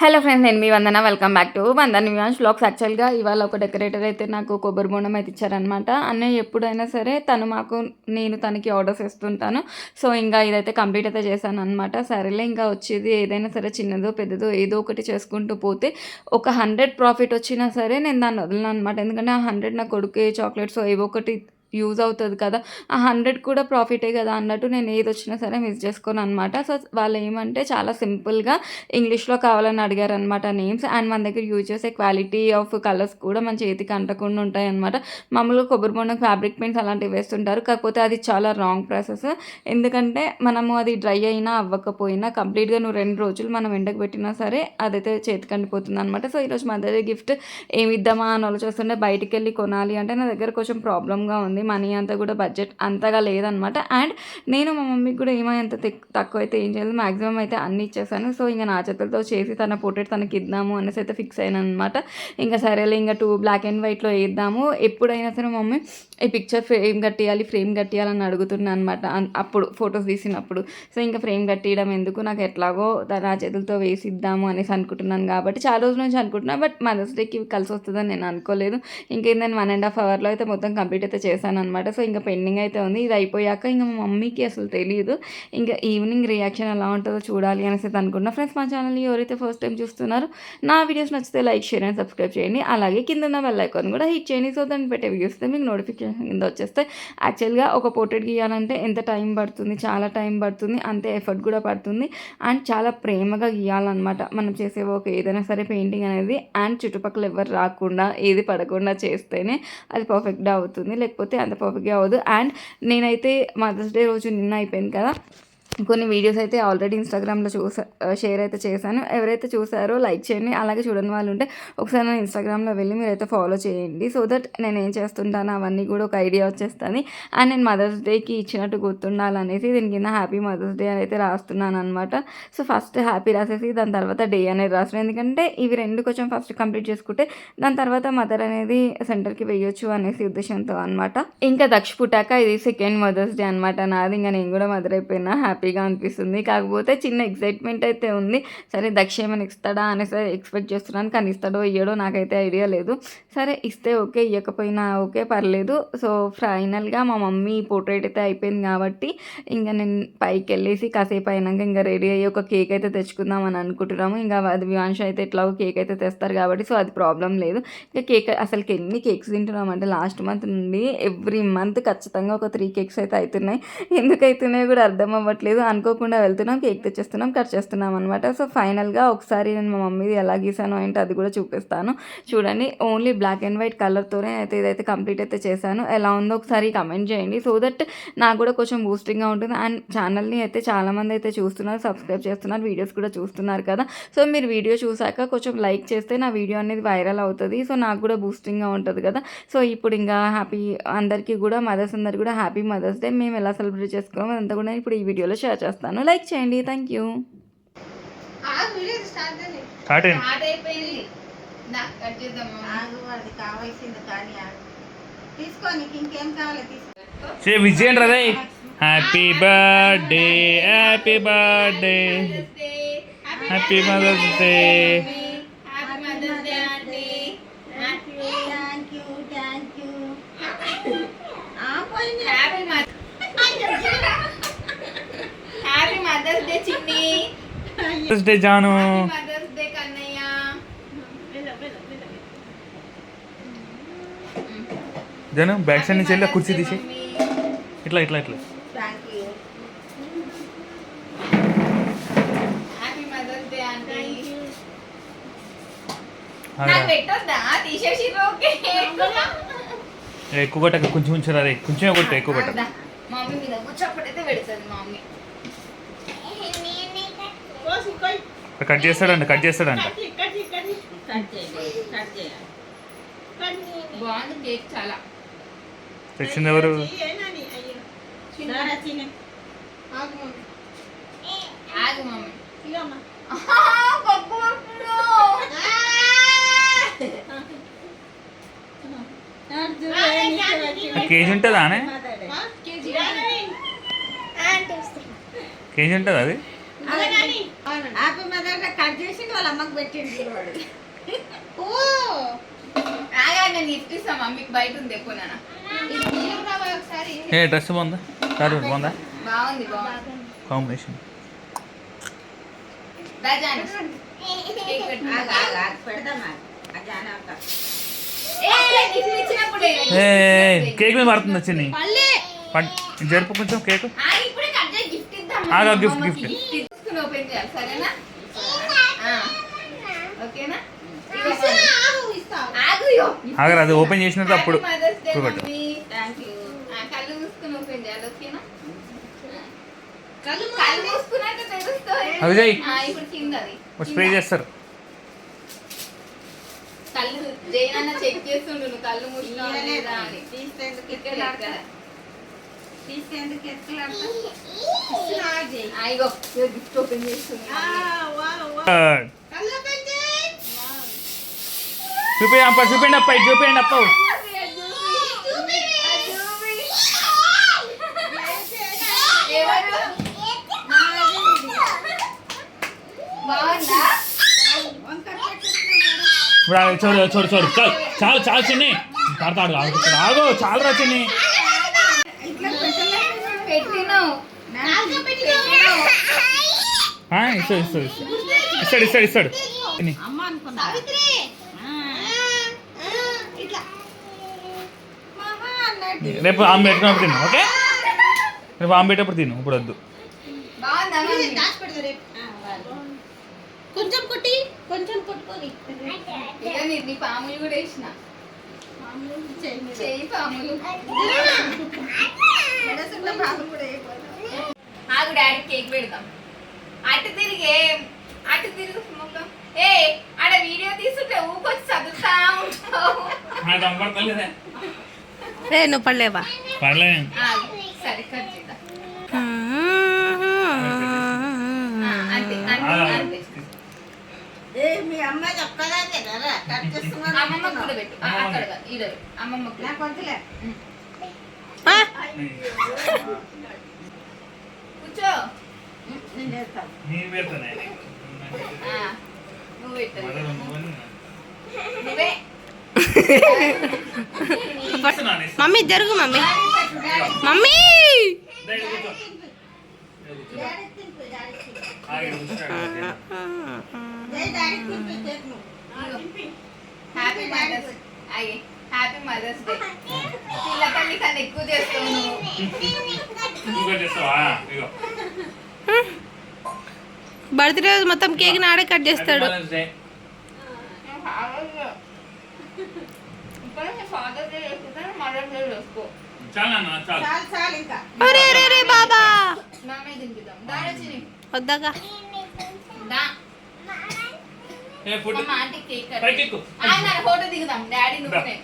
Hello friends నేను మీ Vandana. Welcome back to Vandana నివాన్స్ blogs యాక్చువల్గా ఇవాళ ఒక డెకరేటర్ అయితే నాకు కొబ్బరి బోండం అయితే ఇచ్చారనమాట అన్నయ్య ఎప్పుడైనా సరే తను మాకు నేను తనకి ఆర్డర్స్ ఇస్తుంటాను సో ఇంకా ఇదైతే కంప్లీట్ అయితే చేశాను అనమాట సరేలే ఇంకా వచ్చేది ఏదైనా సరే చిన్నదో పెద్దదో ఏదో ఒకటి చేసుకుంటూ పోతే ఒక హండ్రెడ్ ప్రాఫిట్ వచ్చినా సరే నేను దాన్ని వదలను అనమాట ఎందుకంటే ఆ హండ్రెడ్ నా కొడుకు చాక్లెట్స్ ఏవో ఒకటి యూజ్ అవుతుంది కదా ఆ హండ్రెడ్ కూడా ప్రాఫిటే కదా అన్నట్టు నేను ఏది వచ్చినా సరే మిస్ చేసుకోను అనమాట సో వాళ్ళు ఏమంటే చాలా సింపుల్గా ఇంగ్లీష్లో కావాలని అడిగారు అనమాట నేమ్స్ అండ్ మన దగ్గర యూజ్ చేసే క్వాలిటీ ఆఫ్ కలర్స్ కూడా మన చేతికి అంటకుండా ఉంటాయి అనమాట మామూలుగా కొబ్బరి బొండం ఫ్యాబ్రిక్ పెయింట్స్ అలాంటివి వేస్తుంటారు కాకపోతే అది చాలా రాంగ్ ప్రాసెస్ ఎందుకంటే మనము అది డ్రై అయినా అవ్వకపోయినా కంప్లీట్గా నువ్వు రెండు రోజులు మనం ఎండకు పెట్టినా సరే అదైతే చేతికి అండిపోతుంది అనమాట సో ఈరోజు మదర్ గిఫ్ట్ ఏమి ఇద్దామా అని ఆలోచిస్తుంటే బయటికి వెళ్ళి కొనాలి అంటే నా దగ్గర కొంచెం ప్రాబ్లమ్గా ఉంది. మనీ అంతా కూడా బడ్జెట్ అంతగా లేదనమాట. అండ్ నేను మా మమ్మీకి కూడా ఏమైంత తక్కువ అయితే ఏం చేయలేదు. మ్యాక్సిమం అయితే అన్ని ఇచ్చేసాను. సో ఇంకా నా చేతులతో చేసి తన పోర్ట్రేట్ తనకి ఇద్దాము అనేసి అయితే ఫిక్స్ అయినా అనమాట ఇంకా సరేలే ఇంకా టూ బ్లాక్ అండ్ వైట్లో వేద్దాము. ఎప్పుడైనా సరే మమ్మీ ఈ పిక్చర్ ఫ్రేమ్ కట్టియాలి ఫ్రేమ్ కట్టియాలని అడుగుతున్నా అనమాట అప్పుడు ఫొటోస్ తీసినప్పుడు. సో ఇంకా ఫ్రేమ్ కట్టియడం ఎందుకు? నాకు ఎట్లాగో నా చేతులతో వేసి ఇద్దాము అనేసి అనుకుంటున్నాను కాబట్టి చాలా రోజుల నుంచి అనుకుంటున్నా. బట్ మదర్స్ డేకి కలిసి వస్తుందని నేను అనుకోలేదు. ఇంకేందని వన్ అండ్ హాఫ్ అవర్లో అయితే మొత్తం కంప్లీట్ అయితే చేశాను. అనమాట సో ఇంకా పెండింగ్ అయితే ఉంది. ఇది అయిపోయాక ఇంకా మా మమ్మీకి అసలు తెలియదు ఇంకా ఈవినింగ్ రియాక్షన్ ఎలా ఉంటుందో చూడాలి అనేసి అనుకున్నా ఫ్రెండ్స్ మా ఛానల్ని ఎవరైతే ఫస్ట్ టైం చూస్తున్నారో నా వీడియోస్ నచ్చితే లైక్ షేర్ అండ్ సబ్స్క్రైబ్ చేయండి. అలాగే కింద ఉన్న బెల్ ఐకాన్ కూడా హిట్ చేయండి. సో దాన్ని పెట్టే వీడియోస్ మీకు నోటిఫికేషన్ కింద వచ్చేస్తే యాక్చువల్గా ఒక పోర్ట్రేట్ గీయాలంటే ఎంత టైం పడుతుంది చాలా టైం పడుతుంది అంతే ఎఫర్ట్ కూడా పడుతుంది. అండ్ చాలా ప్రేమగా గీయాలన్నమాట. మనం చేసే ఒక ఏదైనా సరే పెయింటింగ్ అనేది అండ్ చుట్టుపక్కల ఎవరు రాకుండా ఏది పడకుండా చేస్తేనే అది పర్ఫెక్ట్గా అవుతుంది. లేకపోతే అంత పర్ఫెక్ట్గా అవ్వదు. అండ్ నేనైతే మదర్స్ డే రోజు నిన్న అయిపోయింది కదా. కొన్ని వీడియోస్ అయితే ఆల్రెడీ ఇన్స్టాగ్రామ్లో చూసా షేర్ అయితే చేశాను. ఎవరైతే చూసారో లైక్ చేయండి. అలాగే చూడని వాళ్ళు ఉంటే ఒకసారి నా ఇన్స్టాగ్రామ్లో వెళ్ళి మీరైతే ఫాలో చేయండి. సో దట్ నేను ఏం చేస్తుంటాను? అవన్నీ కూడా ఒక ఐడియా వచ్చేస్తుంది. అండ్ నేను మదర్స్ డేకి ఇచ్చినట్టు గుర్తుండాలనేసి దీని కింద హ్యాపీ మదర్స్ డే అని అయితే రాస్తున్నాను అనమాట సో ఫస్ట్ హ్యాపీ రాసేసి దాని తర్వాత డే అనేది రాస్తున్నాను. ఎందుకంటే ఇవి రెండు కొంచెం ఫస్ట్ కంప్లీట్ చేసుకుంటే దాని తర్వాత మదర్ అనేది సెంటర్కి వేయొచ్చు అనేసి ఉద్దేశంతో అనమాట ఇంకా దక్ష పుట్టాక ఇది సెకండ్ మదర్స్ డే అనమాట నాది ఇంకా నేను కూడా మదర్ అయిపోయినా. హ్యాపీగా అనిపిస్తుంది. కాకపోతే చిన్న ఎక్సైట్మెంట్ అయితే ఉంది. సరే దక్ష ఏమైనా ఇస్తాడా అనేసి ఎక్స్పెక్ట్ చేస్తున్నాను. కానీ ఇస్తాడో ఇయ్యడో నాకైతే ఐడియా లేదు. సరే ఇస్తే ఓకే ఇవ్వకపోయినా ఓకే పర్లేదు. సో ఫైనల్గా మా మమ్మీ పోర్ట్రేట్ అయితే అయిపోయింది కాబట్టి ఇంకా నేను పైకి వెళ్ళేసి కాసేపు అయినాక ఇంకా రెడీ అయ్యి ఒక కేక్ అయితే తెచ్చుకుందాం అని అనుకుంటున్నాము. ఇంకా అది వివాంశ అయితే ఎట్లాగో కేక్ అయితే తెస్తారు కాబట్టి సో అది ప్రాబ్లం లేదు. ఇంకా కేక్ అసలుకి ఎన్ని కేక్స్ తింటున్నాం అంటే లాస్ట్ మంత్ నుండి ఎవ్రీ మంత్ ఖచ్చితంగా ఒక త్రీ కేక్స్ అయితే అవుతున్నాయి ఎందుకు అవుతున్నాయో కూడా అర్థం అవ్వట్లేదు. అనుకోకుండా వెళ్తున్నాం కేక్ తెచ్చేస్తున్నాం కట్ చేస్తున్నాం అనమాట సో ఫైనల్గా ఒకసారి నేను మా మమ్మీది ఎలా గీసాను అంటే అది కూడా చూపిస్తాను. చూడండి ఓన్లీ బ్లాక్ అండ్ వైట్ కలర్తోనే అయితే ఇదైతే కంప్లీట్ అయితే చేశాను. ఎలా ఉందో ఒకసారి కమెంట్ చేయండి. సో దట్ నాకు కూడా కొంచెం బూస్టింగ్గా ఉంటుంది. అండ్ ఛానల్ని అయితే చాలామంది అయితే చూస్తున్నారు సబ్స్క్రైబ్ చేస్తున్నారు వీడియోస్ కూడా చూస్తున్నారు కదా. సో మీరు వీడియో చూసాక కొంచెం లైక్ చేస్తే నా వీడియో అనేది వైరల్ అవుతుంది. సో నాకు కూడా బూస్టింగ్గా ఉంటుంది కదా. సో ఇప్పుడు ఇంకా హ్యాపీ అందరికీ కూడా మదర్స్ అందరికీ కూడా హ్యాపీ మదర్స్ డే. మేము ఎలా సెలబ్రేట్ చేసుకున్నాం అదంతా కూడా ఇప్పుడు ఈ వీడియోలో షేర్ చేస్తాను. లైక్ చేయండి. Thank you. స్టార్ట్ అయిపోయింది. సే విజయన్ రదే happy birthday happy birthday happy mother's day happy mother's day aunty thank you thank you పోయింది happy happy mother's day Chinni mother's day Janu mother's day Kannayya Janu back side నుంచి వెళ్ళి ఆ కుర్చీ తీసి ఇట్లా ఇట్లా ఇట్లా thank you happy mother's day aunty ఆగరా. నాకు పెట్టొద్దా? తీసేసి ఓకే ఏ, ఎక్కువ కొట్టక కొంచెం ఉంచరా అదే కొంచెం కొట్ట ఎక్కువ కొట్ట దా, మమ్మీ మీద కూర్చోప్పుడైతే పెడుతుంది మమ్మీ కోసి కోయి కట్ చేస్తాడంట కట్ చేస్తాడంట కట్ చేయి, కట్ చేయి, కట్ చేయి. కట్ చేయండి కట్ చేయాలి కట్ చేయండి. బాగుంది కేక్ చాలా. తెచ్చింది ఎవరు. కేజీ ఉంటుందా కేజీ ఉంటుంది అది? మదర్ డే కట్ చేసిండు వాళ్ళ అమ్మ అమ్మకు పెట్టిండు చూడు ఓ! ఆగా నేను గిఫ్ట్ మమ్మీకి బయట ఉంది ఎక్కువ నాన్న. ఒకసారి. ఏ డ్రెస్ బాగుందా? బాగుందా? బాగుంది బాగుంది. కాంబినేషన్. కేక్ మీద పడుతుంది వచ్చింది జరుపు కొంచెం కేక్? ఆ, ఇప్పుడే కట్ చేసి గిఫ్ట్ ఇద్దాం. ఆగా, గిఫ్ట్. గిఫ్ట్. ఓపెన్ చేయాలి. సరేనా? ఆ. ఓకేనా. ఆగరా అది ఓపెన్ చేసినట్టు అప్పుడు కళ్ళు మూసుకుని ఓపెన్ చేయాలి ఓకేనా? అవి స్ప్రే చేస్తారు. కళ్ళు జైనన్న చెక్ చేస్తుండు కళ్ళు మూసినావా గిఫ్ట్ ఓపెన్. చూపి అప్ప చూపిండి అప్ప చూపిండి అప్ప. చూడు చూడు చూడు చాలు చాలు చాలు చిన్ని. ఆడతాడు ఆగు చాలు రా చిన్ని. ఇస్తాడు రేపు ఆమె పెట్టినప్పుడు తిను ఓకే? రేపు ఆమె పెట్టేప్పుడు తిను ఇప్పుడు వద్దు. కొంచెం కొట్టి కొంచెం కొట్టుకొని. నీ పాములు కూడా వేసిన. చెయ్యి పాములు. ఆగు డాడీ కేక్ పెడదాం. అటు తిరిగే అటు తిరుగు ముఖం ఏ ఆడ వీడియో తీసుంటే ఊకొచ్చి చదువుతా ఉంటావు. రే నువ్వు పడలేవా? పర్లేదు ఆగు. సరే అంతే అంతే అంతే. మీ కట్ చేస్తున్నాను అమ్మమ్మ కూడా పెట్టు. అక్కడ కాదు, ఈడ. అమ్మమ్మ నాకు వద్దులే. కూర్చో. మమ్మీ జరుగు మమ్మీ. మమ్మీ డాడీ తినిపి డాడీ తినిపి జై డాడీ తినిపి కేక్ నువ్వు. హ్యాపీ మదర్స్ అయ్యి హ్యాపీ మదర్స్ డే పిల్ల తల్లి కన్నా ఎక్కువ చేస్తావు నువ్వు బర్త్డే రోజు మొత్తం కేక్ ఆడే కట్ చేస్తాడు. అరే బాబా. వద్దాగా. ఫోటో దిగుదాం. డాడీ నువ్వునే.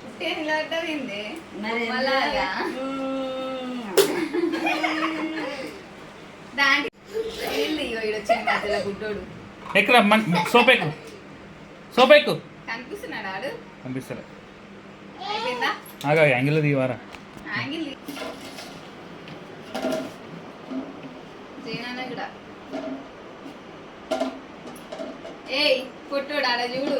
పుట్టే ఇలా అలాగా దాంట్లో వచ్చింది మధ్యలో గుడ్డోడు? ఎక్కడ సోప్ ఎక్కు సోప్ ఎక్కు కనిపిస్తున్నాడు ఆడు? అయిపోయిందా? ఆగా యాంగిల్ దివారా యాంగిల్ జైనాన్న కూడా. ఏయ్ పుట్టోడు అలా చూడు.